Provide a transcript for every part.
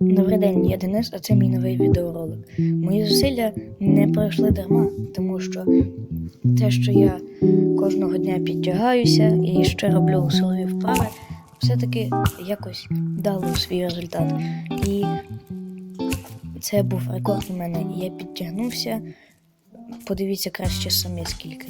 Добрий день, я Денис, а це мій новий відеоролик. Мої зусилля не пройшли дарма, тому що те, що я кожного дня підтягаюся і ще роблю силові вправи, все-таки якось дало свій результат. І це був рекорд у мене. Я підтягнувся. Подивіться краще самі скільки.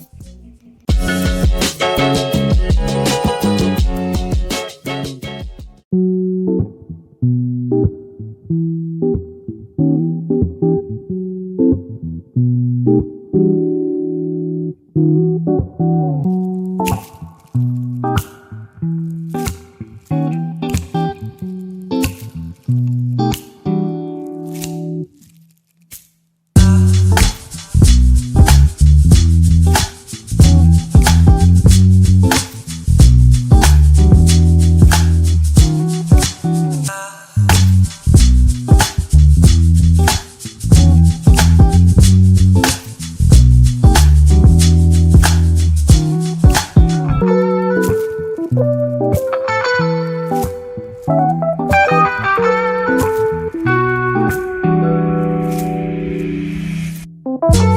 Thank you.